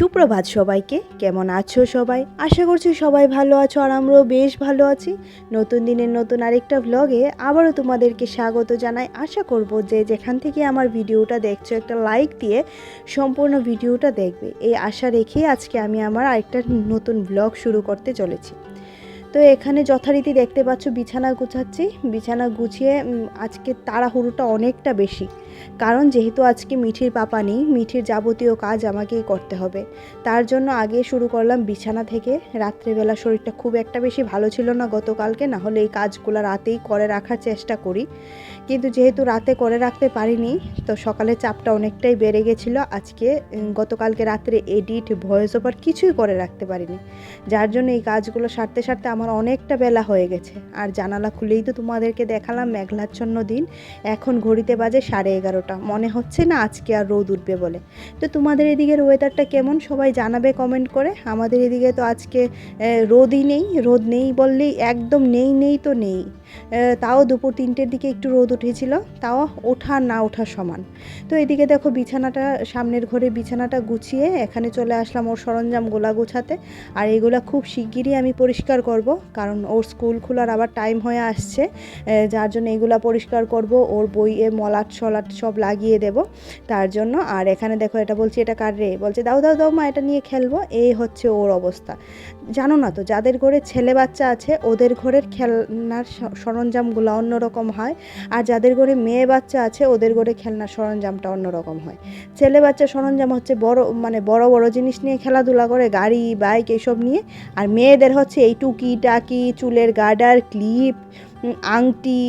সুপ্রভাত সবাইকে। কেমন আছো সবাই? আশা করছি সবাই ভালো আছো আর আমরাও বেশ ভালো আছি। নতুন দিনের নতুন আরেকটা ভ্লগে আবারও তোমাদেরকে স্বাগত জানাই। আশা করব যে যেখান থেকে আমার ভিডিওটা দেখছ একটা লাইক দিয়ে সম্পূর্ণ ভিডিওটা দেখবে। এই আশা রেখে আজকে আমি আমার আরেকটা নতুন ব্লগ শুরু করতে চলেছি। তো এখানে যথারীতি দেখতে পাচ্ছ বিছানা গুছাচ্ছি। বিছানা গুছিয়ে আজকে তাড়াহুড়োটা অনেকটা বেশি। কারণ যেহেতু আজকে মিঠির পাপা নেই, মিঠির যাবতীয় কাজ আমাকেই করতে হবে। তার জন্য আগে শুরু করলাম বিছানা থেকে। রাত্রেবেলা শরীরটা খুব একটা বেশি ভালো ছিল না গতকালকে না হলে এই কাজগুলো রাতেই করে রাখার চেষ্টা করি। কিন্তু যেহেতু রাতে করে রাখতে পারিনি, তো সকালে চাপটা অনেকটাই বেড়ে গেছিল। আজকে গতকালকে রাত্রে এডিট, ভয়েস ওভার কিছুই করে রাখতে পারিনি। যার জন্য এই কাজগুলো সারতে সারতে আমার অনেকটা বেলা হয়ে গেছে। আর জানালা খুলেই তো তোমাদেরকে দেখালাম মেঘলাচ্ছন্ন দিন। এখন ঘড়িতে বাজে সাড়ে এগারোটা। মনে হচ্ছে না আজকে আর রোদ উঠবে বলে। তো তোমাদের এদিকের ওয়েদারটা কেমন? সবাই জানাবে কমেন্ট করে। আমাদের এদিকে তো আজকে রোদই নেই, রোদ নেই বললেই একদম নেই নেই তো নেই। তাও দুপুর তিনটের দিকে একটু রোদ উঠেছিল, তাও ওঠা না ওঠা সমান। তো এদিকে দেখো বিছানাটা, সামনের ঘরে বিছানাটা গুছিয়ে এখানে চলে আসলাম ওর সরঞ্জাম গোলা গোছাতে। আর এগুলা খুব শিগগিরই আমি পরিষ্কার করব, কারণ ওর স্কুল খোলার আবার টাইম হয়ে আসছে যার জন্য এগুলা পরিষ্কার করব, ওর বইয়ে মলাট সলাট সব লাগিয়ে দেব তার জন্য। আর এখানে দেখো এটা বলছি, এটা কার রে? বলছে, দাও দাও দাও মা, এটা নিয়ে খেলব। এই হচ্ছে ওর অবস্থা। জানো না তো, যাদের ঘরে ছেলে বাচ্চা আছে, ওদের ঘরের খেলনার সরঞ্জামগুলো অন্যরকম হয়। আর যাদের ঘরে মেয়ে বাচ্চা আছে, ওদের ঘরে খেলনার সরঞ্জামটা অন্যরকম হয়। ছেলে বাচ্চা সরঞ্জাম হচ্ছে বড় মানে বড় বড় জিনিস নিয়ে খেলাধুলা করে, গাড়ি, বাইক এইসব নিয়ে। আর মেয়েদের হচ্ছে এই টুকি টাকি চুলের গার্ডার ক্লিপ আংটি,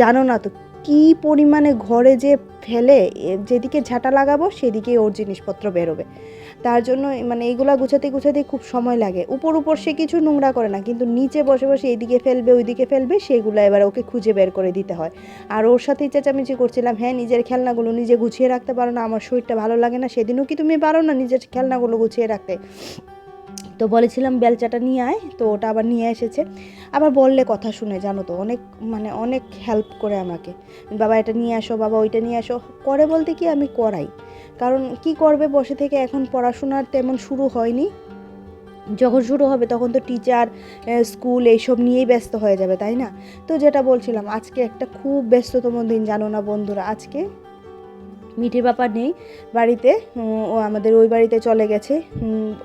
জানো না তো কি পরিমাণে ঘরে যে ফেলে যেদিকে ঝাঁটা লাগাবো সেদিকে ওর জিনিসপত্র বেরোবে। তার জন্য মানে এইগুলা গুছাতে গুছাতে খুব সময় লাগে। উপর উপর সে কিছু নোংরা করে না, কিন্তু নিচে বসে বসে এইদিকে ফেলবে, ওইদিকে ফেলবে, সেগুলো এবার ওকে খুঁজে বের করে দিতে হয়। আর ওর সাথেই চেঁচামেচি করছিলাম হ্যাঁ নিজের খেলনাগুলো নিজে গুছিয়ে রাখতে পারো না, আমার শরীরটা ভালো লাগে না, সেদিনও কি তুমি পারো না নিজের খেলনাগুলো গুছিয়ে রাখতে? তো বলেছিলাম বেলচাটা নিয়ে আয়। তো ওটা আবার নিয়ে এসেছে। আবার বললে কথা শুনে, জানো তো, অনেক মানে অনেক হেল্প করে আমাকে। বাবা, এটা নিয়ে আসো, বাবা, ওইটা নিয়ে আসো। করে বলতে কি, আমি করাই। কারণ কি করবে, বসে থেকে এখন পড়াশোনার তেমন শুরু হয়নি। যখন শুরু হবে, তখন তো টিচার স্কুল এইসব নিয়েই ব্যস্ত হয়ে যাবে, তাই না? তো যেটা বলছিলাম, আজকে একটা খুব ব্যস্ততম দিন, জানো না বন্ধুরা, আজকে মিঠির ব্যাপার নেই। বাড়িতে ও আমাদের ওই বাড়িতে চলে গেছে।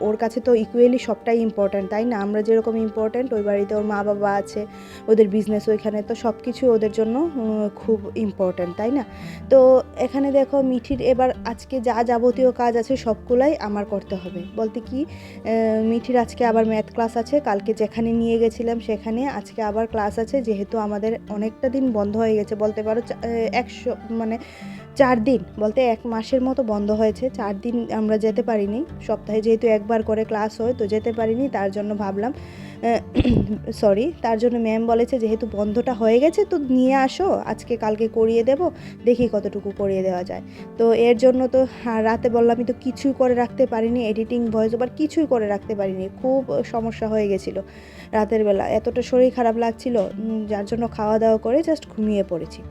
ওর কাছে তো ইকুয়ালি সবটাই ইম্পর্ট্যান্ট তাই না? আমরা যেরকম ইম্পর্ট্যান্ট ওই বাড়িতে ওর মা বাবা আছে, ওদের বিজনেস ওইখানে, তো সব কিছু ওদের জন্য খুব ইম্পর্ট্যান্ট তাই না? তো এখানে দেখো, মিঠির এবার আজকে যা যাবতীয় কাজ আছে সবগুলাই আমার করতে হবে। বলতে কি মিঠির আজকে আবার ম্যাথ ক্লাস আছে, কালকে যেখানে নিয়ে গেছিলাম সেখানে আজকে আবার ক্লাস আছে, যেহেতু আমাদের অনেকটা দিন বন্ধ হয়ে গেছে, বলতে পারো একশো মানে চার দিন বলতে এক মাসের মতো বন্ধ হয়েছে। চার দিন আমরা যেতে পারিনি। সপ্তাহে যেহেতু একবার করে ক্লাস হয় তো যেতে পারিনি তার জন্য ভাবলাম সরি তার জন্য ম্যাম বলেছে যেহেতু বন্ধটা হয়ে গেছে তো নিয়ে আসো আজকে কালকে করিয়ে দেব দেখি কতটুকু করিয়ে দেওয়া যায়। তো এর জন্য তো হ্যাঁ, রাতে বললাম আমি তো কিছুই করে রাখতে পারিনি এডিটিং ভয়েস ওভার কিছুই করে রাখতে পারিনি খুব সমস্যা হয়ে গেছিল রাতের বেলা। এতটা শরীর খারাপ লাগছিল যার জন্য খাওয়া দাওয়া করে জাস্ট ঘুমিয়ে পড়েছি।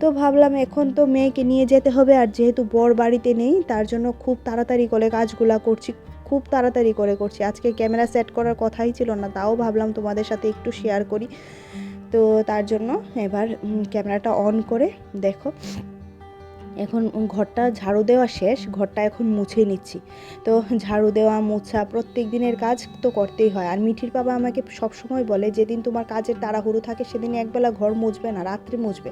তো ভাবলাম এখন তো মেয়েকে নিয়ে যেতে হবে আর যেহেতু বর বাড়িতে নেই, তার জন্য খুব তাড়াতাড়ি করে কাজগুলা করছি, খুব তাড়াতাড়ি করে করছি। আজকে ক্যামেরা সেট করার কথাই ছিল না, তাও ভাবলাম তোমাদের সাথে একটু শেয়ার করি। তো তার জন্য এবার ক্যামেরাটা অন করে দেখো। এখন ঘরটা ঝাড়ু দেওয়া শেষ, ঘরটা এখন মুছে নিচ্ছি। তো ঝাড়ু দেওয়া, মোছা প্রত্যেক দিনের কাজ তো করতেই হয়। আর মিঠির বাবা আমাকে সবসময় বলে, যেদিন তোমার কাজের তাড়াহুড়ো থাকে সেদিন একবেলা ঘর মুছবে না, রাত্রে মুছবে।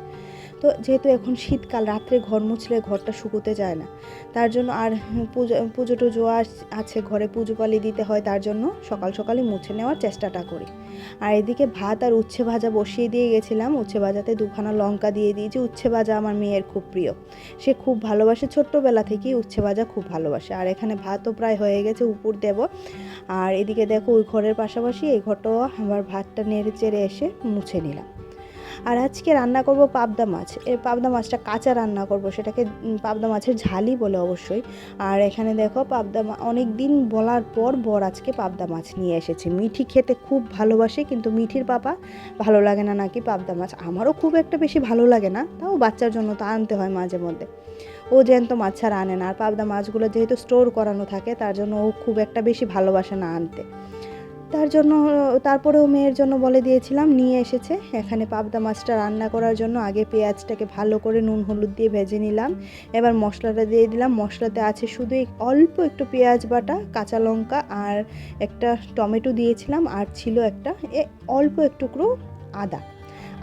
তো যেহেতু এখন শীতকাল, রাত্রে ঘর মুছলে ঘরটা শুকোতে যায় না। তার জন্য আর পুজো পুজো টুজো আছে, ঘরে পুজো পালি দিতে হয়, তার জন্য সকাল সকালে মুছে নেওয়ার চেষ্টাটা করি। আর এদিকে ভাত আর উচ্ছে ভাজা বসিয়ে দিয়ে গেছিলাম। উচ্ছে ভাজাতে দুখানা লঙ্কা দিয়ে দিয়েছি। উচ্ছে ভাজা আমার মেয়ের খুব প্রিয়। সে খুব ভালোবাসে, ছোট্টবেলা থেকেই উচ্ছে ভাজা খুব ভালোবাসে। আর এখানে ভাতও প্রায় হয়ে গেছে, উপর দেব। আর এদিকে দেখো ওই ঘরের পাশাপাশি এই ঘরটাও আবার ভাতটা নেড়ে চেড়ে এসে মুছে নিলাম। আর আজকে রান্না করব পাবদা মাছ। এই পাবদা মাছটা কাঁচা রান্না করব, সেটাকে পাবদা মাছের ঝালই বলে অবশ্যই। আর এখানে দেখো পাবদা অনেক দিন বলার পর বর আজকে পাবদা মাছ নিয়ে এসেছে। মিঠি খেতে খুব ভালোবাসে, কিন্তু মিঠির পাপা ভালো লাগে না নাকি পাবদা মাছ। আমারও খুব একটা বেশি ভালো লাগে না, তাও বাচ্চার জন্য তো আনতে হয় মাঝে মধ্যে। ও জ্যান্ত মাছ ছাড়া আনে না, আর পাবদা মাছগুলো যেহেতু স্টোর করানো থাকে, তার জন্য ও খুব একটা বেশি ভালোবাসে না আনতে। তার জন্য, তারপরেও মেয়ের জন্য বলে দিয়েছিলাম, নিয়ে এসেছে। এখানে পাবদা মাছটা রান্না করার জন্য আগে পেঁয়াজটাকে ভালো করে নুন হলুদ দিয়ে ভেজে নিলাম। এবার মশলাটা দিয়ে দিলাম। মশলাতে আছে শুধু অল্প একটু পেঁয়াজ বাটা, কাঁচা লঙ্কা আর একটা টমেটো দিয়েছিলাম আর ছিল একটা, এ, অল্প একটুকরো আদা।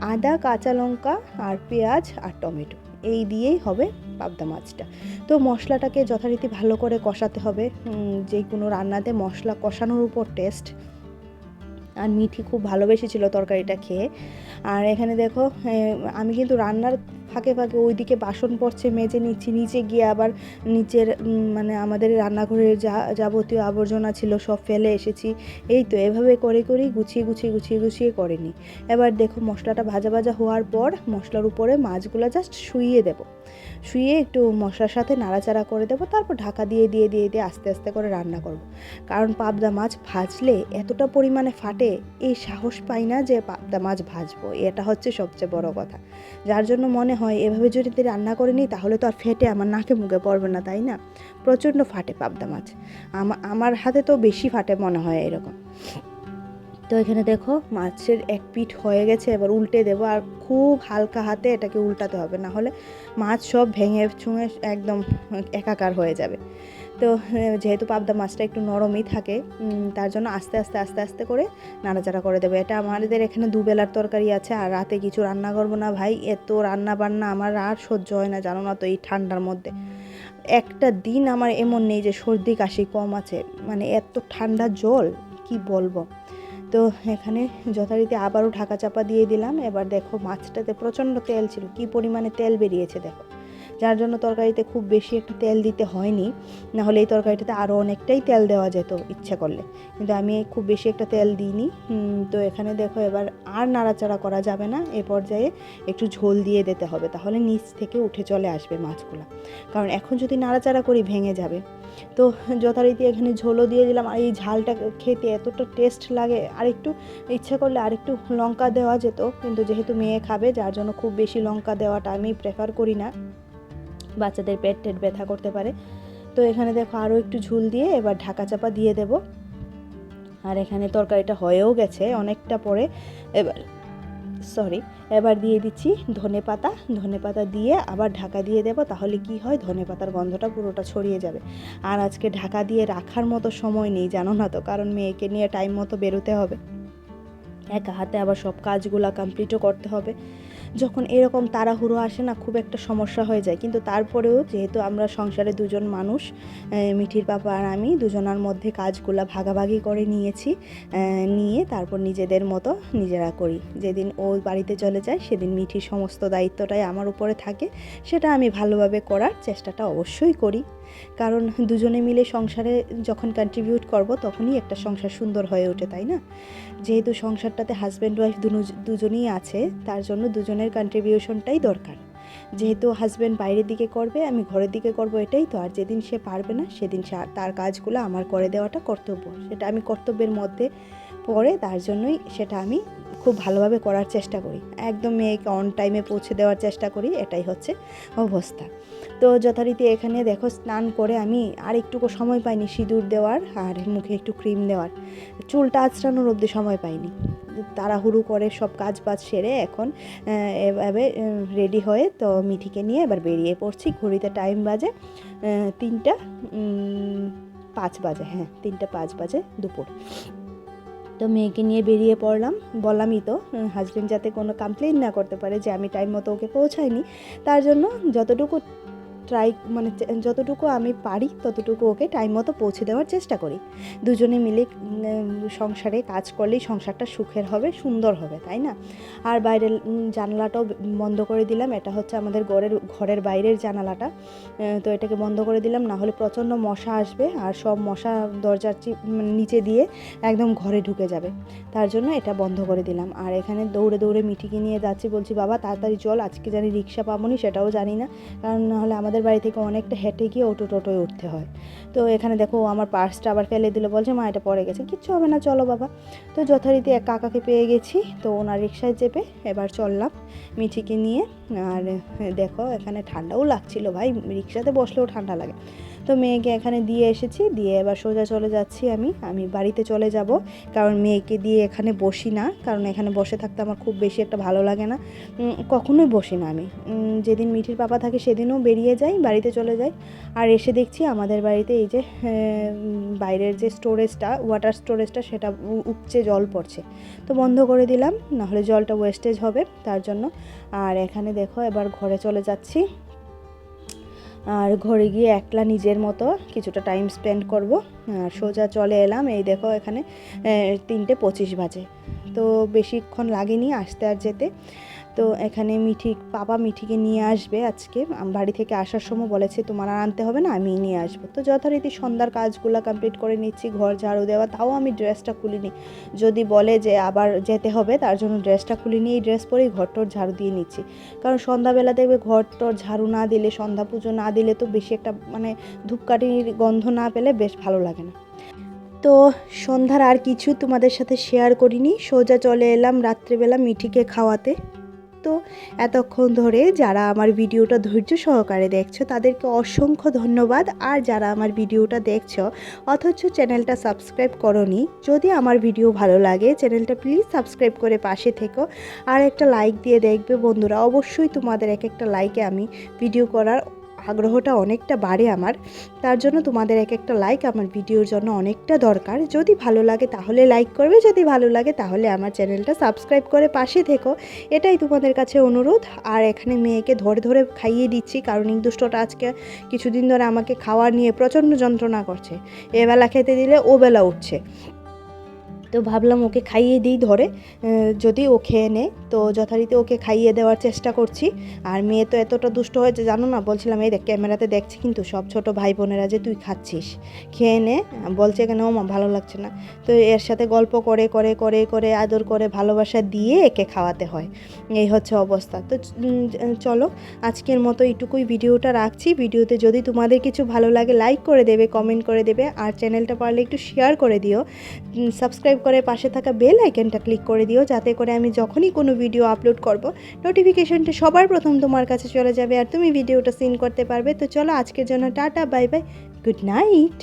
আদা, কাঁচা লঙ্কা আর পেঁয়াজ আর টমেটো, এই দিয়েই হবে পাবদা মাছটা। তো মশলাটাকে যথারীতি ভালো করে কষাতে হবে। যে কোনো রান্নাতে মশলা কষানোর উপর টেস্ট আর মিঠি খুব ভালোবেসেছিল তরকারিটা খেয়ে। আর এখানে দেখো আমি কিন্তু রান্নার ফাঁকে ফাঁকে ওইদিকে বাসন পড়ছে, মেজে নিচ্ছি, নিচে গিয়ে আবার নিচের মানে আমাদের রান্নাঘরের যা, যাবতীয় আবর্জনা ছিল সব ফেলে এসেছি। এই তো এভাবে করে করেই গুছিয়ে গুছিয়ে গুছিয়ে গুছিয়ে করেনি। এবার দেখো মশলাটা ভাজা ভাজা হওয়ার পর মশলার উপরে মাছগুলো জাস্ট শুইয়ে দেবো। শুয়ে একটু মশলার সাথে নাড়াচাড়া করে দেবো, তারপর ঢাকা দিয়ে দিয়ে দিয়ে দিয়ে আস্তে আস্তে করে রান্না করব। কারণ পাবদা মাছ ভাজলে এতটা পরিমাণে ফাটে, এই সাহস পাই না যে পাবদা মাছ ভাজবো, এটা হচ্ছে সবচেয়ে বড় কথা। যার জন্য মনে হয় এভাবে যদি রান্না করে নিই, তাহলে তো আর ফেটে আমার নাকে মুখে পড়বে না, তাই না? প্রচণ্ড ফাটে পাবদা মাছ। আমা- আমার হাতে তো বেশি ফাটে মনে হয় এরকম। তো এখানে দেখো, মাছের এক পিঠ হয়ে গেছে, এবার উল্টে দেবো আর খুব হালকা হাতে এটাকে উল্টাতে হবে না হলে মাছ সব ভেঙে চুঙে একদম একাকার হয়ে যাবে। তো যেহেতু পাবদা মাছটা একটু নরমই থাকে তার জন্য আস্তে আস্তে আস্তে আস্তে করে নাড়াচাড়া করে দেবে। এটা আমাদের এখানে দুবেলার তরকারি আছে, আর রাতে কিছু রান্না করব না ভাই। এত রান্না বান্না আমার আর সহ্য হয় না, জানো না তো, এই ঠান্ডার মধ্যে। একটা দিন আমার এমন নেই যে সর্দি কাশি কম আছে মানে এত ঠান্ডা জল, কি বলব? তো, এখানে যথারীতি আবারও ঢাকা চাপা দিয়ে দিলাম। এবার দেখো মাছটাতে প্রচণ্ড তেল ছিল, কি পরিমাণে তেল বেরিয়েছে দেখো। যার জন্য তরকারিতে খুব বেশি একটু তেল দিতে হয়নি না হলে এই তরকারিটাতে আরও অনেকটাই তেল দেওয়া যেত ইচ্ছা করলে। কিন্তু আমি খুব বেশি একটা তেল দিইনি। তো এখানে দেখো এবার আর নাড়াচাড়া করা যাবে না। এ পর্যায়ে একটু ঝোল দিয়ে দিতে হবে, তাহলে নিচ থেকে উঠে চলে আসবে মাছগুলো। কারণ এখন যদি নাড়াচাড়া করি ভেঙে যাবে। তো যথারীতি এখানে ঝোলও দিয়ে দিলাম। আর এই ঝালটা খেতে এতটা টেস্ট লাগে, আর একটু ইচ্ছা করলে আরেকটু লঙ্কা দেওয়া যেত। কিন্তু যেহেতু মেয়ে খাবে, যার জন্য খুব বেশি লঙ্কা দেওয়াটা আমি প্রেফার করি না। বাচ্চাদের পেট টেট ব্যথা করতে পারে। তো এখানে দেখো আরও একটু ঝুল দিয়ে এবার ঢাকা চাপা দিয়ে দেব। আর এখানে তরকারিটা হয়েও গেছে অনেকটা পরে। এবার সরি এবার দিয়ে দিচ্ছি ধনে পাতা। ধনে পাতা দিয়ে আবার ঢাকা দিয়ে দেবো তাহলে কি হয়, ধনে পাতার গন্ধটা পুরোটা ছড়িয়ে যাবে। আর আজকে ঢাকা দিয়ে রাখার মতো সময় নেই, জানো না তো, কারণ মেয়েকে নিয়ে টাইম মতো বেরোতে হবে। একা হাতে আবার সব কাজগুলা কমপ্লিটও করতে হবে। যখন এরকম তাড়াহুড়ো আসে না, খুব একটা সমস্যা হয়ে যায়। কিন্তু তারপরেও যেহেতু আমরা সংসারে দুজন মানুষ মিঠির পাপা আর আমি দুজনার মধ্যে কাজগুলো ভাগাভাগি করে নিয়েছি নিয়ে তারপর নিজেদের মতো নিজেরা করি। যেদিন ও বাড়িতে চলে যায়, সেদিন মিঠির সমস্ত দায়িত্বটাই আমার উপরে থাকে। সেটা আমি ভালোভাবে করার চেষ্টাটা অবশ্যই করি। কারণ দুজনে মিলে সংসারে যখন কন্ট্রিবিউট করব তখনই একটা সংসার সুন্দর হয়ে ওঠে, তাই না? যেহেতু সংসারটাতে হাজব্যান্ড ওয়াইফ দুজনেই আছে, তার জন্য দুজনের কন্ট্রিবিউশনটাই দরকার। যেহেতু হাজব্যান্ড বাইরের দিকে করবে, আমি ঘরের দিকে করব এটাই তো, আর যেদিন সে পারবে না, সেদিন তার কাজগুলো আমার করে দেওয়াটা কর্তব্য। সেটা আমি কর্তব্যের মধ্যে পড়ে, তার জন্যই সেটা আমি খুব ভালোভাবে করার চেষ্টা করি। একদম মেয়েকে অন টাইমে পৌঁছে দেওয়ার চেষ্টা করি, এটাই হচ্ছে অবস্থা। তো যথারীতি এখানে দেখো স্নান করে আমি আর একটুকু সময় পাইনি সিঁদুর দেওয়ার আর মুখে একটু ক্রিম দেওয়ার। চুলটা আঁচড়ানোর অবধি সময় পাইনি। তাড়াহুড়ো করে সব কাজ বাজ সেরে এখন এভাবে রেডি হয়ে তো মিঠিকে নিয়ে এবার বেরিয়ে পড়ছি। ঘড়িতে টাইম বাজে তিনটা পাঁচ বাজে হ্যাঁ তিনটা পাঁচ বাজে দুপুর। তো মেয়েকে নিয়ে বেরিয়ে পড়লাম। বললামই তো হাজবেন্ড যাতে কোনো কমপ্লেন না করতে পারে যে আমি টাইম মতো ওকে পৌঁছাইনি, তার জন্য যতটুকু ট্রাই মানে যতটুকু আমি পারি ততটুকু ওকে টাইম মতো পৌঁছে দেওয়ার চেষ্টা করি। দুজনে মিলে সংসারে কাজ করলেই সংসারটা সুখের হবে, সুন্দর হবে, তাই না? আর বাইরের জানালাটাও বন্ধ করে দিলাম, এটা হচ্ছে আমাদের ঘরের ঘরের বাইরের জানালাটা। তো এটাকে বন্ধ করে দিলাম না হলে প্রচণ্ড মশা আসবে আর সব মশা দরজার মানে নিচে দিয়ে একদম ঘরে ঢুকে যাবে। তার জন্য এটা বন্ধ করে দিলাম। আর এখানে দৌড়ে দৌড়ে মিঠিকে নিয়ে যাচ্ছি, বলছি, বাবা, তাড়াতাড়ি চল, আজকে জানি রিক্সা পাবো নি সেটাও জানি না। কারণ নাহলে আমাদের আমাদের বাড়ি থেকে অনেকটা হেঁটে গিয়ে অটো টোটোয় উঠতে হয়। তো এখানে দেখো আমার পার্সটা আবার ফেলে দিল, বলছে, মা, এটা পড়ে গেছে, কিচ্ছু হবে না, চলো বাবা। তো যথারীতি এক কাকাকে পেয়ে গেছি, তো ওনার রিক্সায় চেপে এবার চললাম মিঠিকে নিয়ে। আর দেখো, এখানে ঠান্ডাও লাগছিল ভাই রিক্সাতে বসলেও ঠান্ডা লাগে। তো মেয়েকে এখানে দিয়ে এসেছি, দিয়ে এবার সোজা চলে যাচ্ছি আমি। আমি বাড়িতে চলে যাব, কারণ মেয়েকে দিয়ে এখানে বসি না, কারণ এখানে বসে থাকতে আমার খুব বেশি একটা ভালো লাগে না। কখনোই বসি না আমি। যেদিন মিঠির পাপা থাকে সেদিনও বেরিয়ে যাই, বাড়িতে চলে যাই। আর এসে দেখছি আমাদের বাড়িতে এই যে বাইরের যে স্টোরেজটা ওয়াটার স্টোরেজটা, সেটা উপচে জল পড়ছে। তো বন্ধ করে দিলাম, নাহলে জলটা ওয়েস্টেজ হবে, তার জন্য। আর এখানে দেখো, এবার ঘরে চলে যাচ্ছি। আর ঘরে গিয়ে একলা নিজের মতো কিছুটা টাইম স্পেন্ড করব। আর সোজা চলে এলাম, এই দেখো এখানে তিনটে পঁচিশ বাজে। তো বেশিক্ষণ লাগেনি আসতে আর যেতে। তো এখানে মিঠি পাপা মিঠিকে নিয়ে আসবে আজকে। বাড়ি থেকে আসার সময় বলেছে, তোমার আর আনতে হবে না আমি নিয়ে আসব। তো যথারীতি সন্ধ্যার কাজগুলো কমপ্লিট করে নিচ্ছি, ঘর ঝাড়ু দেওয়া, তাও আমি ড্রেসটা খুলিনি। যদি বলে যে আবার যেতে হবে, তার জন্য ড্রেসটা খুলিনি, এই ড্রেস পরেই ঘরটোর ঝাড়ু দিয়ে নিচ্ছি। কারণ সন্ধ্যাবেলা দেখবে ঘরটোর ঝাড়ু না দিলে, সন্ধ্যা পুজো না দিলে তো বেশি একটা মানে ধূপকাঠির গন্ধ না পেলে বেশ ভালো লাগে না। তো সন্ধ্যার আর কিছু তোমাদের সাথে শেয়ার করিনি। সোজা চলে এলাম রাত্রেবেলা মিঠিকে খাওয়াতে। তো এতক্ষণ ধরে যারা আমার ভিডিওটা ধৈর্য সহকারে দেখছ, তাদেরকে অসংখ্য ধন্যবাদ। আর যারা আমার ভিডিওটা দেখছ, অথচ চ্যানেলটা সাবস্ক্রাইব করনি, যদি আমার ভিডিও ভালো লাগে, চ্যানেলটা প্লিজ সাবস্ক্রাইব করে পাশে থেকো। আর একটা লাইক দিয়ে দেখবে বন্ধুরা, অবশ্যই তোমাদের এক একটা লাইকে আমি ভিডিও করার আগ্রহটা অনেকটা বাড়ে আমার। তার জন্য তোমাদের এক একটা লাইক আমার ভিডিওর জন্য অনেকটা দরকার। যদি ভালো লাগে তাহলে লাইক করবে, যদি ভালো লাগে তাহলে আমার চ্যানেলটা সাবস্ক্রাইব করে পাশে থেকো। এটাই তোমাদের কাছে অনুরোধ। আর এখানে মেয়েকে ধরে ধরে খাইয়ে দিচ্ছি, কারণ ইন্দুষ্টটা আজকে কিছুদিন ধরে আমাকে খাওয়ার নিয়ে প্রচণ্ড যন্ত্রণা করছে। এবেলা খেতে দিলে ও বেলা উঠছে। তো ভাবলাম ওকে খাইয়ে দিই ধরে যদি ও খেয়ে নেয়। তো যথারীতি ওকে খাইয়ে দেওয়ার চেষ্টা করছি। আর মেয়ে তো এতটা দুষ্ট হয়েছে, জানো না? বলছিলাম, এই দেখ, ক্যামেরাতে দেখছি কিন্তু সব ছোট ভাই বোনেরা যে তুই খাচ্ছিস। খেয়ে নে। বলছে কেন মা ভালো লাগছে না। তো এর সাথে গল্প করে করে করে করে, আদর করে, ভালোবাসা দিয়ে একে খাওয়াতে হয়। এই হচ্ছে অবস্থা। তো চলো, আজকের মতো এইটুকুই ভিডিওটা রাখছি। ভিডিওতে যদি তোমাদের কিছু ভালো লাগে লাইক করে দেবে কমেন্ট করে দেবে। আর চ্যানেলটা পারলে একটু শেয়ার করে দিও। সাবস্ক্রাইব করে পাশে থাকা বেল আইকনটা ক্লিক করে দিও, যাতে করে আমি যখনই কোনো ভিডিও আপলোড করব নোটিফিকেশনটা সবার প্রথম তোমার কাছে চলে যাবে আর তুমি ভিডিওটা সিন করতে পারবে। তো চলো আজকের জন্য tata bye bye good night